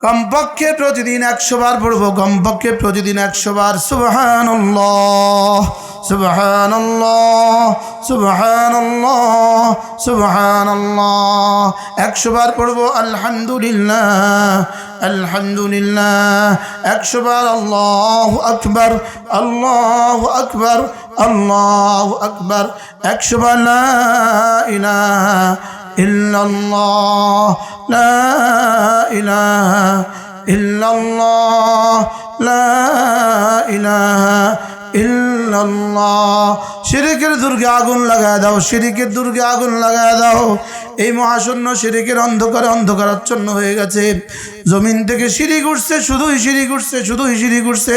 কমপক্ষে প্রতিদিন একশো বার পড়ব, কমপক্ষে প্রতিদিন একশো বার। একশো বার পড়ব, আলহামদুলিল্লাহ আলহামদুলিল্লাহ। একশো বার, আল্লাহ আকবর আল্লাহ আকবর আল্লাহ আকবর। একশো বার শিরিকের দুর্গে আগুন লাগায় দাও, শিরিকের দুর্গে আগুন লাগায় দাও। এই মহাশূন্য শিরিকের অন্ধকারে অন্ধকারাচ্ছন্ন হয়ে গেছে। জমিন থেকে সিঁড়ি ঘুরছে শুধুই সিঁড়ি ঘুরছে শুধুই সিঁড়ি উঠছে।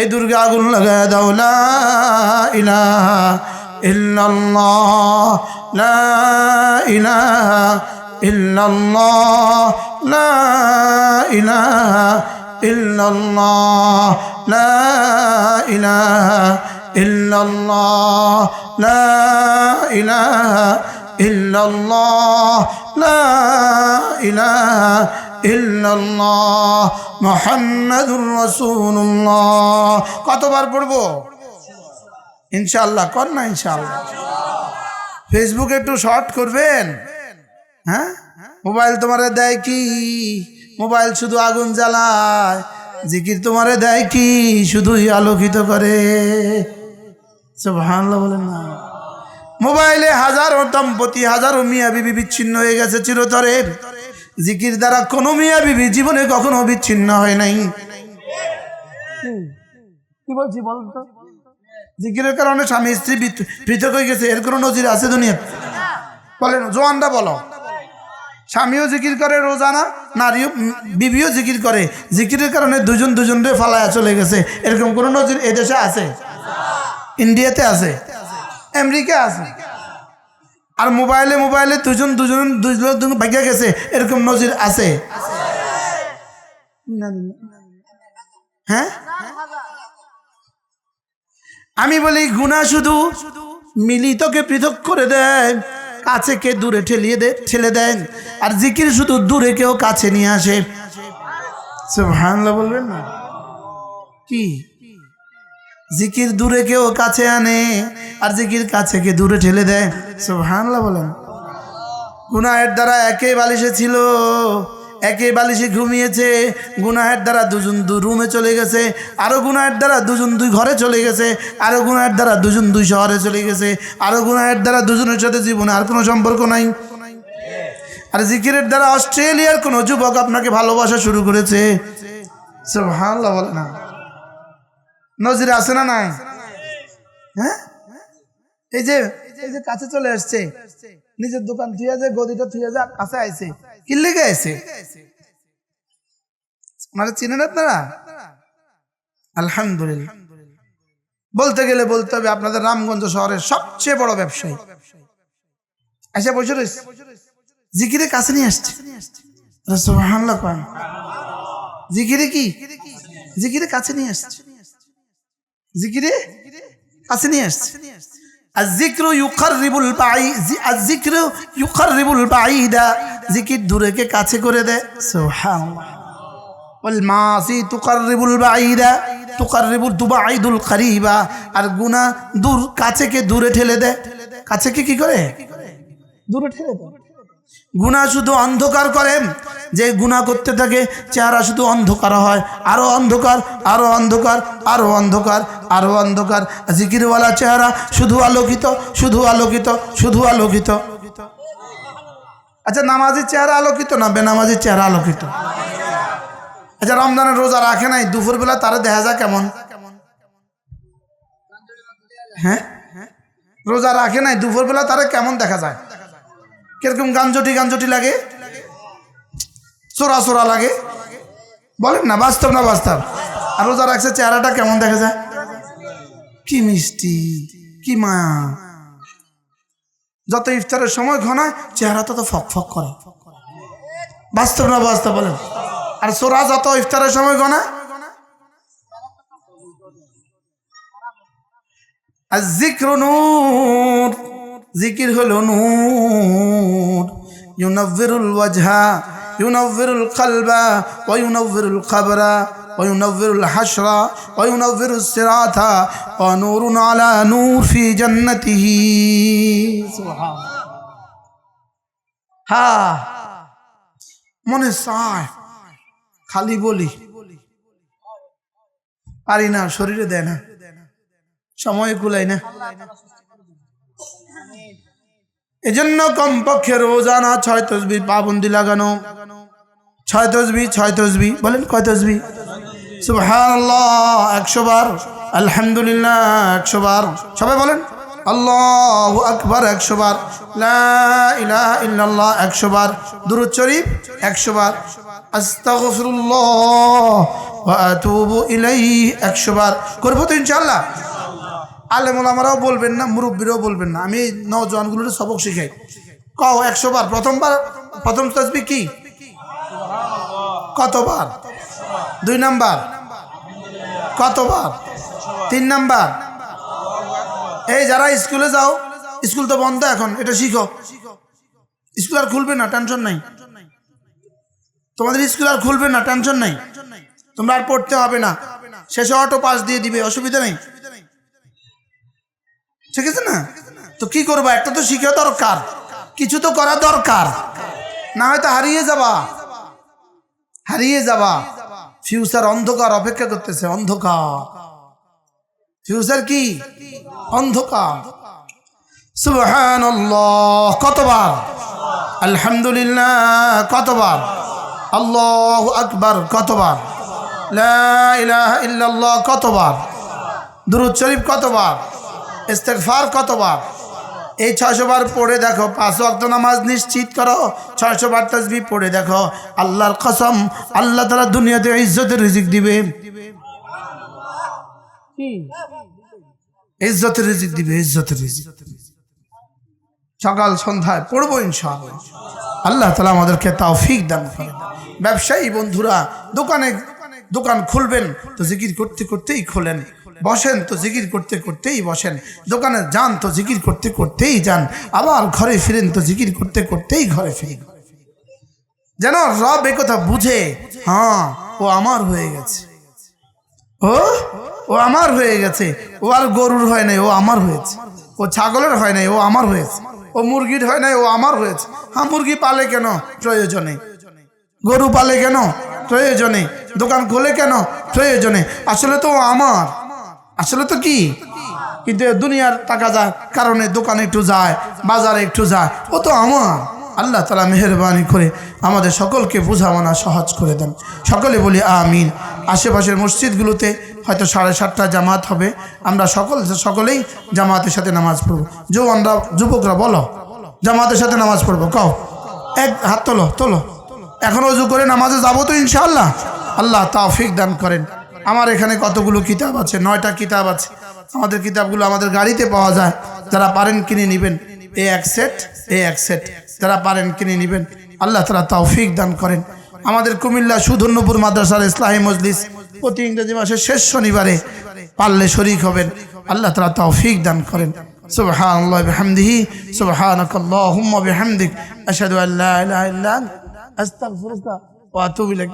এই দুর্গে আগুন লাগায় দাও, লা ইলাহা ইল্লাল্লাহ লা ইলাহা ইল্লাল্লাহ লা ইলাহা ইল্লাল্লাহ লা ইলাহা ইল্লাল্লাহ লা ইলাহা ইল্লাল্লাহ লা ইলাহা ইল্লাল্লাহ মুহাম্মাদুর রাসূলুল্লাহ কতবার পড়ব? ইনশাআল্লাহ, কর না ইনশাল্লাহ ফেসবুকে একটু শর্ট করবেন? হ্যাঁ? মোবাইল তোমারে দেয় কি? মোবাইল শুধু আগুন জ্বালায়, জিকির তোমারে দেয় কি? শুধুই আলোকিত করে। ভালো বলেন না। মোবাইলে হাজারো দম্পতি, হাজারো মিয়া বিবি বিচ্ছিন্ন হয়ে গেছে চিরতরে। জিকির দ্বারা কোনো মিয়া বিবি জীবনে কখনো বিচ্ছিন্ন হয় নাই। কি বলছি বলতো? জিকিরের কারণে স্বামী, স্ত্রী পৃথক হয়ে গেছে, এর কোনো নজির আছে দুনিয়া বলেন জোয়ানরা বলো। স্বামীও জিকির করে রোজানা নারীও বিবিও জিকির করে। জিকিরের কারণে দুজন দুজনরে ফালায়া চলে গেছে। এরকম কোনো নজির এদেশে আছে? ইন্ডিয়াতে আছে? আমেরিকা আছে? আর মোবাইলে মোবাইলে দুজন দুজন দুজন ভাগিয়া গেছে। এরকম নজির আছে। হ্যাঁ? আমি বলি, গুণা শুধু মিলিতকে পৃথক করে দেয় কাছে কে দূরে ঠেলিয়ে দে, ঠেলে দেন, আর জিকির শুধু দূরে কেউ কাছে নিয়ে আসে। ভাঙলা বলবেন না? কি? জিকির দূরে কেউ কাছে আনে, আর জিকির কাছে কে দূরে ঠেলে দেয়। ভাঙলা বলেন। গুনাহের দ্বারা একে বালিশে ছিল একে বালিশে ঘুমিয়েছে, গুনাহের দ্বারা দুজন দু রুমে চলে গেছে আরও গুনাহের দ্বারা দুজন দুই ঘরে চলে গেছে আরও গুনাহের দ্বারা দুজন দুই শহরে চলে গেছে আরও গুনাহের দ্বারা দুজনের সাথে জীবনে আর কোনো সম্পর্ক নাই। আর জিকিরের দ্বারা অস্ট্রেলিয়ার কোনো যুবক আপনাকে ভালোবাসা শুরু করেছে। ভালো বলে না। নজির আছে না নাই? হ্যাঁ? এই যে এই যে কাছে চলে আসছে। নিজের দোকান থুয়ে যে গদিটা থুয়ে যা কাছে আইছে, কি লেগে আইছে? মানে চিনেন আপনারা? আলহামদুলিল্লাহ। বলতে গেলে বলতে হবে, আপনাদের রামগঞ্জ শহরের সবচেয়ে বড় ব্যবসায়ী। আচ্ছা বসে রয়েছে জিকিরে কাছে নিয়ে আসছে। জিকিরে কি? জিকিরে কাছে নিয়ে আসছে। জিকিরে? কাছে নিয়ে আসছে। আজিক্র ইউকার রিবুল বাই আজিক্র ইউকার রিবুল বাইদা জিকির দূরেকে কাছে করে দে। দেয় ওল মাসি তুকার রিবুল বাইদা তুকার রিবুল দুবা আইদুল কারিবা। আর গুনা দূর কাছেকে দূরে ঠেলে দেয় কাছেকে কি করে? দূরে ঠেলে দেয় গুণা শুধু অন্ধকার করে, যে গুণা করতে থাকে, চেহারা শুধু অন্ধকার হয়। আরও অন্ধকার আরও অন্ধকার আরও অন্ধকার আরও অন্ধকার। জিকিরওয়ালা চেহারা শুধু আলোকিত শুধু আলোকিত শুধু আলোকিত। আচ্ছা নামাজের চেহারা আলোকিত না বেনামাজির চেহারা আলোকিত? আচ্ছা রমজানের রোজা রাখে নাই, দুপুরবেলা তারা দেখা যায় কেমন। হ্যাঁ? রোজা রাখে নাই, দুপুরবেলা তারা কেমন দেখা যায়? কীরকম গাঞ্জটি গাঞ্জটি লাগে? চোরা চোরা লাগে। বলেন না, বাস্তব না বাস্তব? আর রোজা রাখছে চেহারাটা কেমন দেখা যায়? কি মিষ্টি, কি মায়া। যত ইফতারের সময় ঘনায় চেহারা তত ফক ফক করে। বাস্তব না বাস্তব বলেন? আর চোরা যত ইফতারের সময় ঘনায়, আর জিক্র নূর। জিকির হলো নূর ইউনাব্বিরুল ওয়াজহা ينور القلب وينور القبر وينور الحشر وينور الصراط ونور على نور في جنته سبحان হ্যাঁ মনে চায় খালি বলি পারি না শরীরে দেয় না সময় কুলাই না এজন্য কমপক্ষে রোজানা ছয় তসবি পাবন্দি লাগানো। ছয় তসবি ছয় তসবি, বলেন কয় তসবি? একশো বার, আলহামদুলিল্লাহ, একশো বার, সবাই বলেন? আল্লাহ আকবার, একশো বার ইল্লাল্লাহ, একশো বার, দুরুদ শরীফ, একশো বার, আস্তাগফিরুল্লাহ ওয়া একশো বার, করব তো ইনশাআল্লাহ। আলেমুল আমারাও বলবেন না, মুরব্বীরাও বলবেন না। আমি নজওয়ানগুলোর সবক শিখাই। কও একশো বার প্রথমবার, প্রথম তসবি কি? কতবার? দুই নাম্বার। কতবার? তিন নাম্বার। এই যারা স্কুলে যাও, স্কুল তো বন্ধ এখন, এটা শিখো। স্কুল আর খুলবে না, টেনশন নাই। তোমাদের স্কুল আর খুলবে না, টেনশন নাই। তোমরা আর পড়তে হবে না। শেষে অটো পাস দিয়ে দিবে, অসুবিধা নেই। ঠিক আছে না? তো কি করবা? একটা তো শিখে দরকার, কিছু তো করা দরকার। না হয়তো হারিয়ে যাবা। হারিয়ে যাবা। ফিউচার অন্ধকার অপেক্ষা করতেছে, অন্ধকার। ফিউচার কি? অন্ধকার। সুবহানাল্লাহ, কতবার? আলহামদুলিল্লাহ, কতবার? আল্লাহ আকবার, কতবার? লা ইলাহা ইল্লাল্লাহ, কতবার? দুরুদ শরীফ কতবার? ইস্তেগফার কতবার? এই ছয়শো বার পড়ে দেখো পাঁচ ওয়াক্ত নামাজ নিশ্চিত করো ছয়শো বার তসবি পড়ে দেখো আল্লাহর কসম আল্লাহ তালা দুনিয়াতে ইজ্জতের রিজিক দিবে। ইজ্জতের রিজিক দিবে ইজ্জতের রিজিক। সকাল সন্ধ্যায় পড়ব ইনশাআল্লাহ। আল্লাহ তালা আমাদেরকে তাওফিক দান করে। ব্যবসায়ী বন্ধুরা দোকানে দোকান খুলবেন তো জিকির করতে করতেই খোলেন। বসেন তো জিকির করতে করতেই বসেন। দোকানে যান তো জিকির করতে করতেই যান। আবার ঘরে ফিরেন তো জিকির করতে করতেই ঘরে ফিরেন। যেন রব কথা বুঝে হ্যাঁ ও আমার হয়ে গেছে। ও? ও আমার হয়ে গেছে। ও আর গরুর হয় নাই, ও আমার হয়েছে। ও ছাগলের হয় নাই, ও আমার হয়েছে। ও মুরগির হয় নাই, ও আমার হয়েছে। হ্যাঁ মুরগি পালে কেন? প্রয়োজনে। গরু পালে কেন? প্রয়োজনে। দোকান খোলে কেন? প্রয়োজনে। আসলে তো ও আমার। আসলে তো কি? কিন্তু দুনিয়ার টাকা যায় কারণে দোকানে একটু যায়, বাজারে একটু যায়, ও তো আমার। আল্লাহ তালা মেহরবানি করে আমাদের সকলকে বোঝা মানা সহজ করে দেন। সকলে বলি আমিন। আশেপাশের মসজিদগুলোতে হয়তো সাড়ে সাতটা জামাত হবে। আমরা সকল, সকলেই জামাতের সাথে নামাজ পড়ব। যৌবনরা, যুবকরা বলো, জামাতের সাথে নামাজ পড়ব, কও। এক, হাত তোলো তোলো। এখন অজু করে নামাজে যাব তো ইনশাআল্লাহ। আল্লাহ তাওফিক দান করেন। আমার এখানে কতগুলো কিতাব আছে নয়টা কিতাব আছে আমাদের কিতাবগুলো আমাদের গাড়িতে পাওয়া যায় যারা পারেন কিনে নেবেন এ এক সেট এ এক সেট যারা পারেন কিনে নেবেন আল্লাহ তালা তাওফিক দান করেন আমাদের কুমিল্লা সুধন্যপুর মাদ্রাসার ইসলাহী মজলিস প্রতি ইংরেজি মাসের শেষ শনিবারে পারলে শরিক হবেন আল্লাহ তালা তৌফিক দান করেন سبحان الله بحمده سبحانك اللهم بحمدك أشهد أن لا إله إلا أنت أستغفرك وأتوب إليك